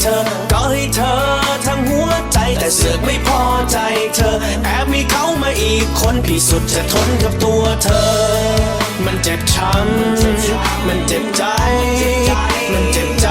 เธอ ก็ให้เธอทั้งหัวใจแต่เสือกไม่พอใจเธอ แอบมีเขามาอีกคนพี่สุดจะทนกับตัวเธอ มันเจ็บช้ำมันเจ็บใจ มันเจ็บใจ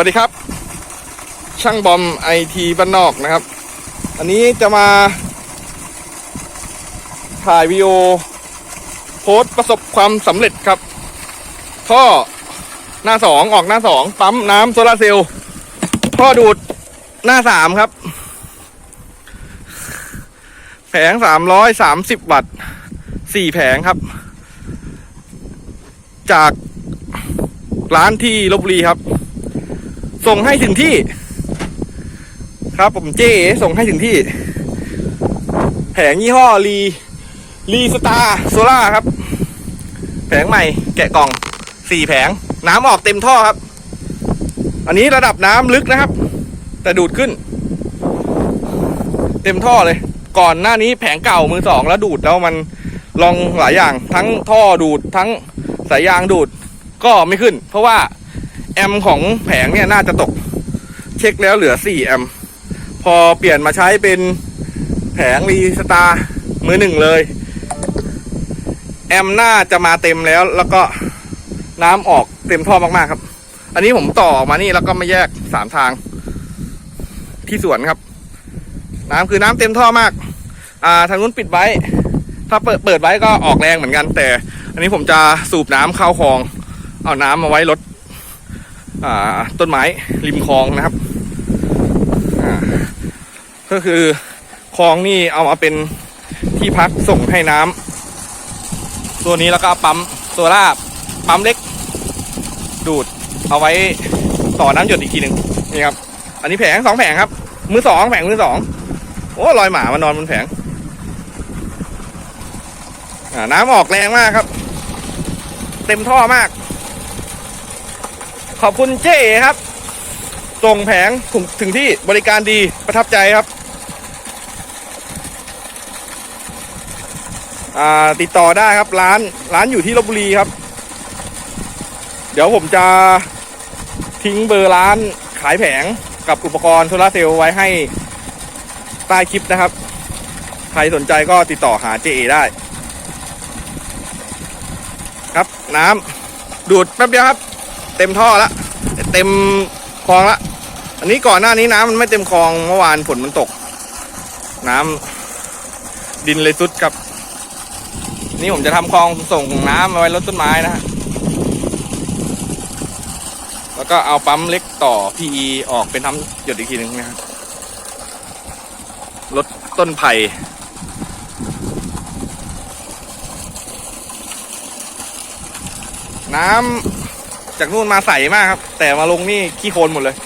วัสดีครับ ช่างบอมไอทีบ้านนอกนะครับ อันนี้จะมา ถ่ายวีดีโอโพสประสบความสำเร็จครับ ท่อหน้าสองออกหน้าสองปั๊มน้ำโซลาเซลล์ท่อดูดหน้าสามครับ แผงสามร้อยสามสิบวัตต์สี่แผงครับ จากร้านที่ลบบุรีครับ ส่งให้ถึงที่ ครับผมเจส่งให้ถึงที่ แผงยี่ห้อรีรีสตาร์โซล่าครับ แผงใหม่แกะกล่องสี่แผง น้ำออกเต็มท่อครับ อันนี้ระดับน้ำลึกนะครับ แต่ดูดขึ้น เต็มท่อเลย ก่อนหน้านี้แผงเก่ามือสองแล้วดูดแล้วมันลองหลายอย่าง ทั้งท่อดูดทั้งสายยางดูดก็ไม่ขึ้น เพราะว่า แอมของแผงเนี่ยน่าจะตก เช็คแล้วเหลือ 4 แอม พอเปลี่ยนมาใช้เป็นแผงรีสตาร์มือหนึ่งเลย แอมน่าจะมาเต็มแล้ว แล้วก็น้ำออกเต็มท่อมากๆครับ อันนี้ผมต่อออกมานี่แล้วก็มาแยกสามทาง ที่สวนครับ น้ำคือน้ำเต็มท่อมาก อ่าทางนู้นปิดไว้ ถ้าเปิดเปิดไว้ก็ออกแรงเหมือนกันแต่ อันนี้ผมจะสูบน้ำเข้าคลอง เอาน้ำมาไว้รด ต้นไม้ริมคลองนะครับก็คือคลองนี่เอามาเป็นที่พักส่งให้น้ำตัวนี้แล้วก็ปั๊มตัวล่าปั๊มเล็ก ดูดเอาไว้ต่อน้ำหยดอีกทีหนึ่งนี่ครับ อันนี้แผงสองแผงครับ มือสองแผงมือสองโอ้รอยหมามานอนบนแผงน้ำออกแรงมากครับ เต็มท่อมาก ขอบคุณเจ๊ครับ ส่งแผงถึงถึงที่บริการดีประทับใจครับ ติดต่อได้ครับร้านร้านอยู่ที่ลบบุรีครับ เดี๋ยวผมจะทิ้งเบอร์ร้านขายแผงกับอุปกรณ์โซลาร์เซลล์ไว้ให้ใต้คลิปนะครับ ใครสนใจก็ติดต่อหา JA ได้ ครับน้ำดูดแป๊บเดียวครับ เต็มท่อละเต็มคลองละอันนี้ก่อนหน้านี้น้ำมันไม่เต็มคลองเมื่อวานฝนมันตก น้ำดินเลยซุดครับ นี่ผมจะทำคลองส่งน้ำมาไว้รดต้นไม้นะฮะแล้วก็เอาปั๊มเล็กต่อ PE ออกเป็นทำหยดอีกทีหนึ่งนะครับลดต้นไผ่น้ำ จากนู่นมาใสมากครับ แต่มาลงนี่ขี้โคลนหมดเลย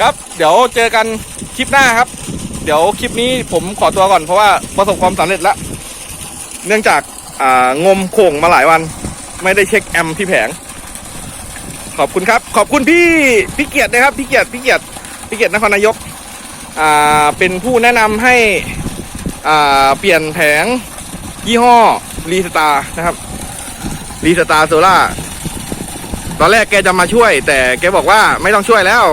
ครับเดี๋ยวเจอกันคลิปหน้าครับ เดี๋ยวคลิปนี้ผมขอตัวก่อนเพราะว่าประสบความสำเร็จแล้วเนื่องจากอ่างมโข่งมาหลายวัน ไม่ได้เช็คแอมที่แผง ขอบคุณครับ ขอบคุณพี่พี่เกียรตินะครับพี่เกียรติพี่เกียรติพี่เกียรตินครนายกอ่าเป็นผู้แนะนำให้อ่าเปลี่ยนแผงยี่ห้อ รีสตาร์นะครับรีสตาร์โซล่าตอนแรกแกจะมาช่วย แต่แกบอกว่าไม่ต้องช่วยแล้ว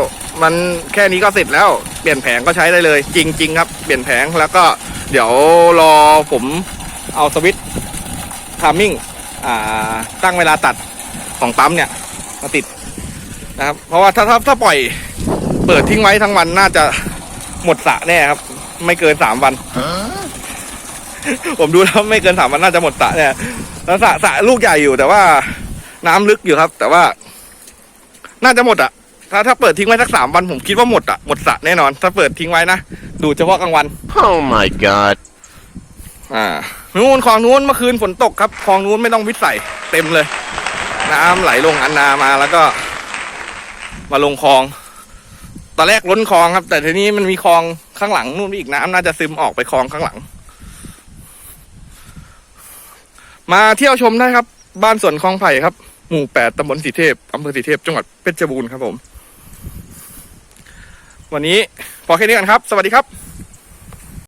มันแค่นี้ก็เสร็จแล้ว เปลี่ยนแผงก็ใช้ได้เลย จริง ๆ ครับ เปลี่ยนแผงแล้วก็เดี๋ยวรอผมเอาสวิตช์ทามมิ่งตั้งเวลาตัดของปั๊มเนี่ย มาติดนะครับ เพราะว่าถ้าถ้าถ้าปล่อยเปิดทิ้งไว้ทั้งวันน่าจะหมดสระแน่ครับ ไม่เกินสามวัน ผมดูแล้วไม่เกินสามวันน่าจะหมดสระเนี่ยแล้วสระสระลูกใหญ่อยู่ แต่ว่าน้ำลึกอยู่ครับ แต่ว่า น่าจะหมดอะถ้าถ้าเปิดทิ้งไว้สักสามวันผมคิดว่าหมดอะหมดสระแน่นอน ถ้าเปิดทิ้งไว้นะดูเฉพาะกลางวัน Oh my god. อ่านู้นคลองนู้นเมื่อคืนฝนตกครับคลองนู้นไม่ต้องวิทย์ใส่เต็มเลย น้ำไหลลงอันนามาแล้วก็ มาลงคลองตอนแรกล้นคลองครับ แต่ทีนี้มันมีคลองข้างหลังนู่นอีกน้ำน่าจะซึมออกไปคลองข้างหลัง มาเที่ยวชมได้ครับ บ้านสวนคลองไผ่ครับ หมู่แปดตำบลสีเทพอำเภอสีเทพจังหวัดเพชรบูรณ์ครับผม วันนี้พอแค่นี้กันครับ สวัสดีครับ